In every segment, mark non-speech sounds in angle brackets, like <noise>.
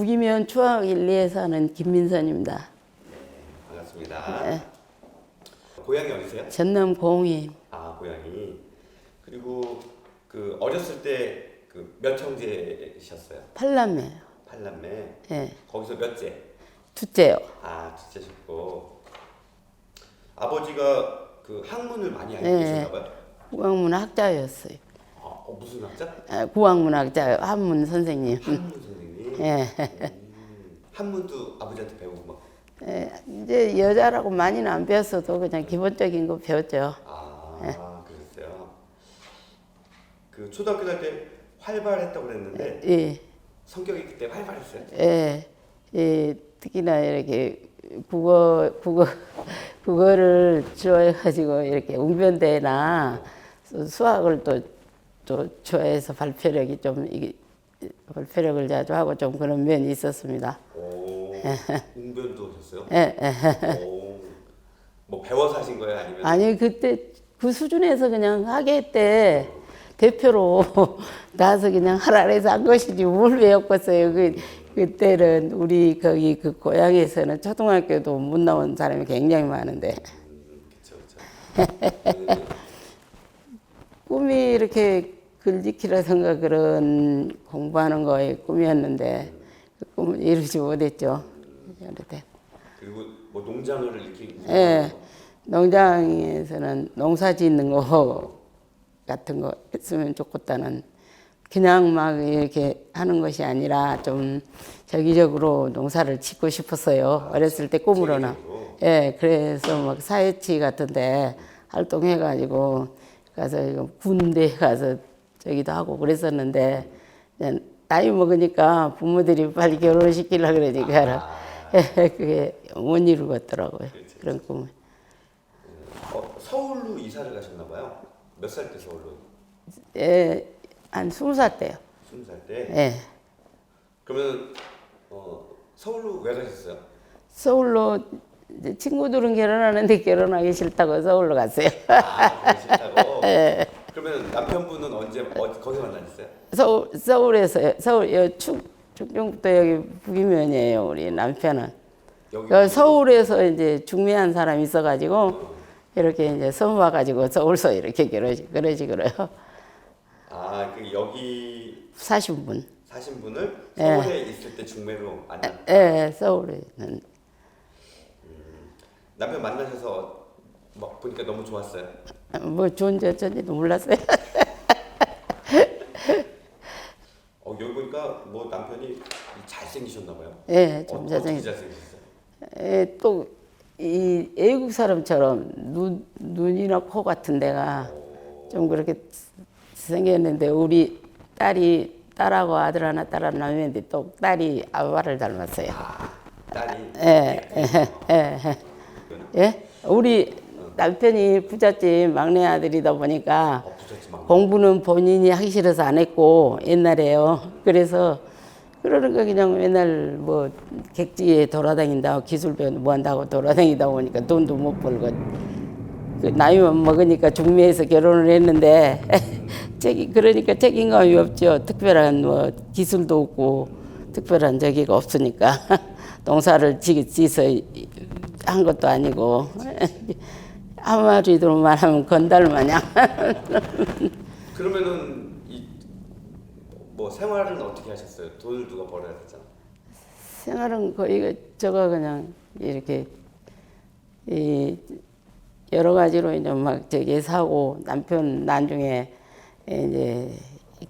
북이면 추억 1, 2에 사는 김민선입니다. 반갑습니다. 고향이 어디세요? 전남 공이 아 고향이 그리고 그 어렸을 때 그 몇 형제셨어요? 팔남매, 팔남매. 예, 거기서 몇째? 둘째요. 아 둘째셨고 아버지가 그 학문을 많이 알고 예. 계셨나 봐요. 국악문 학자였어요. 아, 어, 무슨 학자? 아, 국악문 학자, 한문 선생님. 한문 선생님. 예. 음, 한문도 아버지한테 배우고 막. 예, 이제 여자라고 많이는 안 배웠어도 그냥 기본적인 거 배웠죠. 아 예. 그랬어요. 그 초등학교 다닐 때 활발했다고 그랬는데 예, 성격이 그때 활발했어요. 예, 예, 특히나 이렇게 국어, 국어, 국어를 좋아해가지고 이렇게 웅변대나 수- 수학을 또, 또 좋아해서 발표력이 좀, 이게, 발표력을 자주 하고 좀 그런 면이 있었습니다. 오, <laughs> 웅변도 하셨어요? 예, 예. 오, 뭐 배워서 하신 거예요? 아니면? 아니 그때 그 수준에서 그냥 학예 때 대표로 <laughs> 나서 그냥 하라 해서 한 것이지 뭘 외웠겠어요. 그 그때는 우리 거기 그 고향에서는 초등학교도 못 나온 사람이 굉장히 많은데 그쵸, 그쵸. <laughs> 꿈이 이렇게 글짓기라든가 그런 공부하는 거에 꿈이었는데 그 꿈을 이루지 못했죠. 그리고 뭐 농장을 이렇게. 예, 농장에서는 농사 짓는 거 <laughs> 같은 거 했으면 좋겠다는 그냥 막 이렇게 하는 것이 아니라 좀 정기적으로 농사를 짓고 싶었어요. 어렸을 때 꿈으로는. 예, 그래서 막 사회치 같은데 활동해가지고 가서 이거 군대 가서 저기도 하고 그랬었는데 나이 먹으니까 부모들이 빨리 결혼시키려 그러니까 <laughs> 그게 못 이루겠더라고요. 그런 꿈을. 어, 서울로 이사를 가셨나 봐요. 몇 살 때 서울로? 예, 한 스무 살 때요. 스무 살 때. 예. 그러면 어, 서울로 왜 가셨어요? 서울로 친구들은 결혼하는데 <laughs> 결혼하기 싫다고 서울로 갔어요. 아, 싫다고. <laughs> 예. 그러면 남편분은 언제 어디 거기서 만나셨어요? 서울 서울에서 서울 여 충, 충청도 여기 북이면이에요. 우리 남편은. 여기. 그 서울에서 이제 중매한 사람이 있어가지고 이렇게 이제 선봐가지고 서울서 이렇게 그러지 그러지 그래요. 아, 그 여기 40분. 사신 분을 예. 서울에 있을 때 중매로 만나. 예, 서울에는 남편 만나셔서 막 보니까 너무 좋았어요. 뭐 좋은지 어쩐지도 몰랐어요. 어, 여기 보니까 뭐 남편이 잘생기셨나 봐요. 예, 좀 어, 자정이. 어떻게 잘생기셨어요? 예, 또이 외국 사람처럼 눈 눈이나 코 같은 데가 좀 그렇게 생겼는데 우리 딸이 딸하고 아들 하나 딸 하나 낳았는데 또 딸이 아빠를 닮았어요. 딸이 예, 예, 예, 예. 예? 우리 남편이 부잣집 막내 아들이다 보니까 어, 부잣집 공부는 본인이 하기 싫어서 안 했고 옛날에요. 그래서 그러는 거 그냥 맨날 뭐 객지에 돌아다닌다고 기술 배운 뭐 한다고 돌아다니다 보니까 돈도 못 벌고 그 나이만 먹으니까 중매에서 결혼을 했는데 <laughs> 책임 그러니까 책임감이 없죠. 특별한 뭐 기술도 없고 특별한 저기가 없으니까 <laughs> 농사를 지- 지서 한 것도 아니고 <laughs> 한마디로만 하면 건달 마냥 그러면은 이뭐 생활은 어떻게 하셨어요? 돈을 누가 벌어야 되잖아. 생활은 거의 저거 그냥 이렇게 이 여러 가지로 이제 막 저기 사고 남편 나중에 이제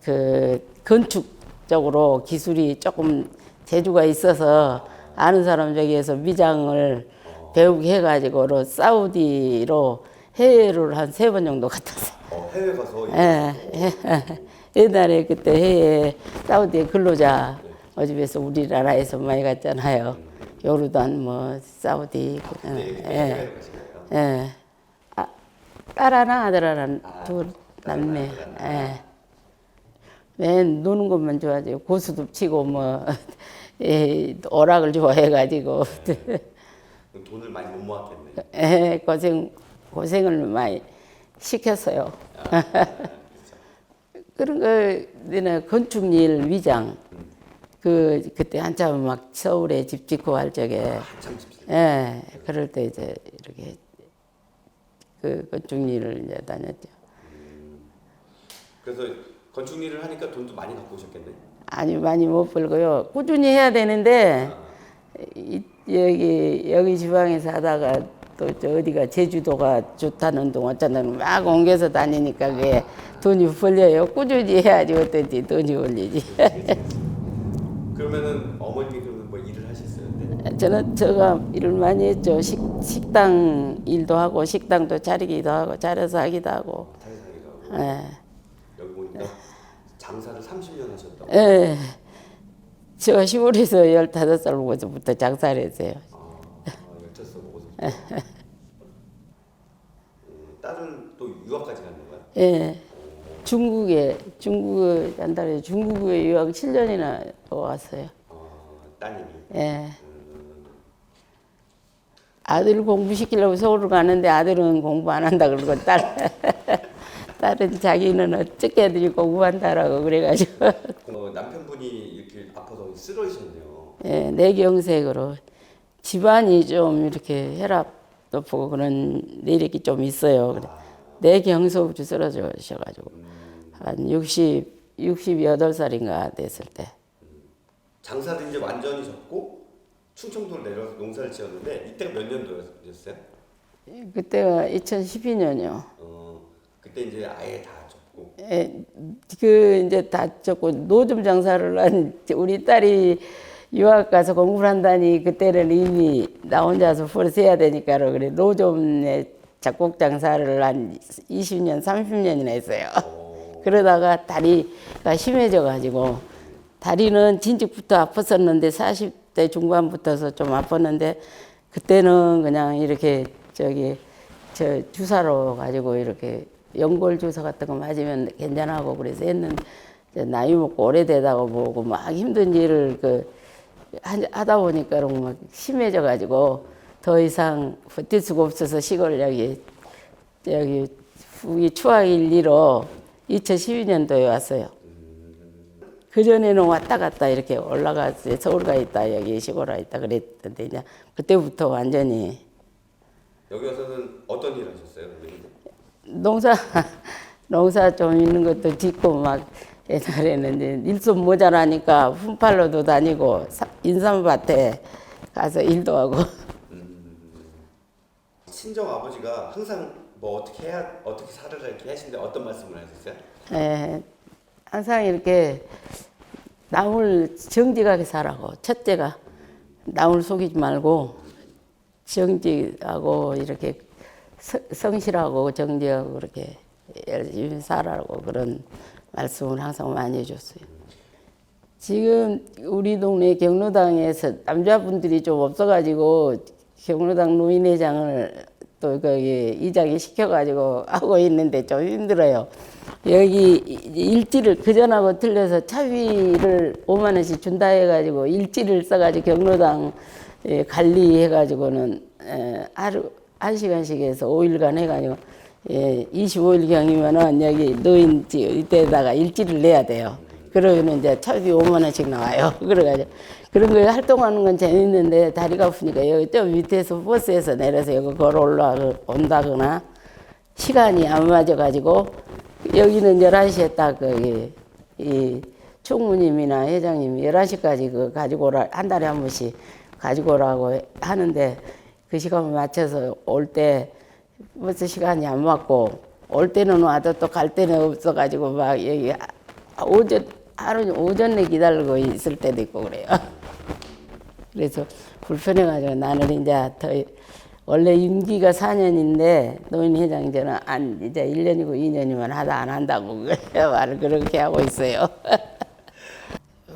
그 건축적으로 기술이 조금 재주가 있어서 아는 사람 저기에서 미장을 배우게 해가지고 사우디로 해외를 한 세 번 정도 갔다 왔어요. 어, 해외 가서 예, 예. 옛날에 그때 해외 사우디 근로자 어집에서 우리나라에서 많이 갔잖아요. 요르단 뭐 사우디 그, 네, 예, 해외. 예. 아, 딸 하나 아들 하나 아, 둘딸 남매. 예. 맨 노는 것만 좋아하지 고수도 치고 뭐 <laughs> 예, 오락을 좋아해가지고 그럼 돈을 많이 못 모았겠네. 예, 고생 고생을 많이 시켰어요. <laughs> 그런 거 내가 건축일 위장 그 그때 한참 막 서울에 집 짓고 할 적에 한참 집세. 예 그럴 때 이제 이렇게 그 건축 일을 이제 다녔죠. 그래서 건축 일을 하니까 돈도 많이 갖고 오셨겠네. 아니 많이 못 벌고요. 꾸준히 해야 되는데 이, 여기 여기 지방에서 하다가 또저 어디가 제주도가 좋다는 동 어쩌는 막 옮겨서 다니니까 그게 돈이 벌려요. 꾸준히 해야지 어떻지 돈이 벌리지. <laughs> 그러면은 어머님이 그러면 뭐 일을 하셨어요? 네. 저는 제가 일을 많이 했죠. 식, 식당 일도 하고 식당도 차리기도 하고 차려서 하기도 하고. 사회상이가 예. 여기 보니까 장사를 30년 하셨다고. 예. 제가 시골에서 15살 먹어서부터 장사를 했어요. 아, 열차서 먹어서. 음, 딸은 또 유학까지 가는 거야? 예. 중국에 중국에 한 달에 중국에 유학 7년이나 왔어요. 어, 따님이. 예. 아들 공부시키려고 서울을 가는데 아들은 공부 안 한다 그러고 딸 딸은 자기는 어떻게 애들이 공부한다라고 그래가지고 어, 남편분이 쓰러지셨네요. 예, 내경색으로 집안이 좀 이렇게 혈압도 보고 그런 내력이 좀 있어요. 그래. 내경소부터 쓰러져셔가지고 한 60, 68살인가 됐을 때 장사를 이제 완전히 접고 충청도로 내려서 농사를 지었는데 이때가 몇 년도였어요? 그때가 2012년이요. 어, 그때 이제 아예 다. 예, 그 이제 다 적고 노점 장사를 한 우리 딸이 유학 가서 공부를 한다니 그때는 이미 나 혼자서 벌써 해야 되니까 그래. 노점에 작곡 장사를 한 20년 30년이나 했어요. 어, <laughs> 그러다가 다리가 심해져 가지고 다리는 진즉부터 아팠었는데 40대 중반부터서 좀 아팠는데 그때는 그냥 이렇게 저기 저 주사로 가지고 이렇게 연골 주사 같은 거 맞으면 괜찮하고 그래서 했는데 나이 먹고 오래되다가 보고 막 힘든 일을 그 하- 하다 보니까 막 심해져 가지고 더 이상 버틸 수가 없어서 시골 여기 여기 후기 추악 일리로 2012년도에 왔어요. 그 전에는 왔다 갔다 이렇게 올라갔어요. 서울 가 있다 여기 시골 가 있다 그랬던데 이제 그때부터 완전히 여기 와서는 어떤 일 하셨어요? 농사 <laughs> 농사 좀 있는 것도 짓고 막 옛날에는 이제 일손 모자라니까 품팔로도 다니고 사- 인삼밭에 가서 일도 하고. 친정 아버지가 항상 뭐 어떻게 해야 어떻게 살아라 이렇게 하시는데 어떤 말씀을 하셨어요? 예, 항상 이렇게 남을 정직하게 살라고. 첫째가 남을 속이지 말고 정직하고 이렇게 서- 성실하고 정직하고 그렇게 열심히 살라고 그런 말씀을 항상 많이 해줬어요. 지금 우리 동네 경로당에서 남자분들이 좀 없어가지고 경로당 노인회장을 또 거기 이장이 시켜가지고 하고 있는데 좀 힘들어요. 여기 일지를 그전하고 틀려서 차비를 5만 원씩 준다 해가지고 일지를 써가지고 경로당 에 관리해가지고는 에, 하루 한 시간씩 해서 5일간 해가지고 예, 25일 경이면은 여기 노인지 이때다가 일지를 내야 돼요. 그러면 이제 차비 5만 원씩 나와요. <laughs> 그래가지고 그런 거 활동하는 건 재밌는데 다리가 아프니까 여기 저 밑에서 버스에서 내려서 여기 걸어 올라온다거나 시간이 안 맞아가지고 여기는 11시에 딱 거기 이 총무님이나 회장님이 11시까지 그 가지고 오라 한 달에 한 번씩 가지고 오라고 하는데 그 시간 맞춰서 올때 버스 시간이 안 맞고 올 때는 와도 또 갈 때는 없어가지고 막 여기 오전 하루 오전에 기다리고 있을 때도 있고 그래요. <laughs> 그래서 불편해가지고 나는 이제 더 원래 임기가 4년인데 노인회장 이제는 안 이제 1년이고 2년이면 하다 안 한다고 <laughs> 말을 그렇게 하고 있어요. <laughs>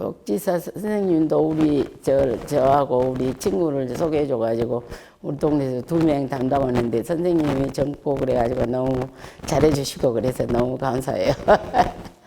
복지사 선생님도 우리 저 저하고 우리 친구를 소개해줘가지고 우리 동네에서 두 명 담당하는데 선생님이 젊고 그래가지고 너무 잘해주시고 그래서 너무 감사해요. <laughs>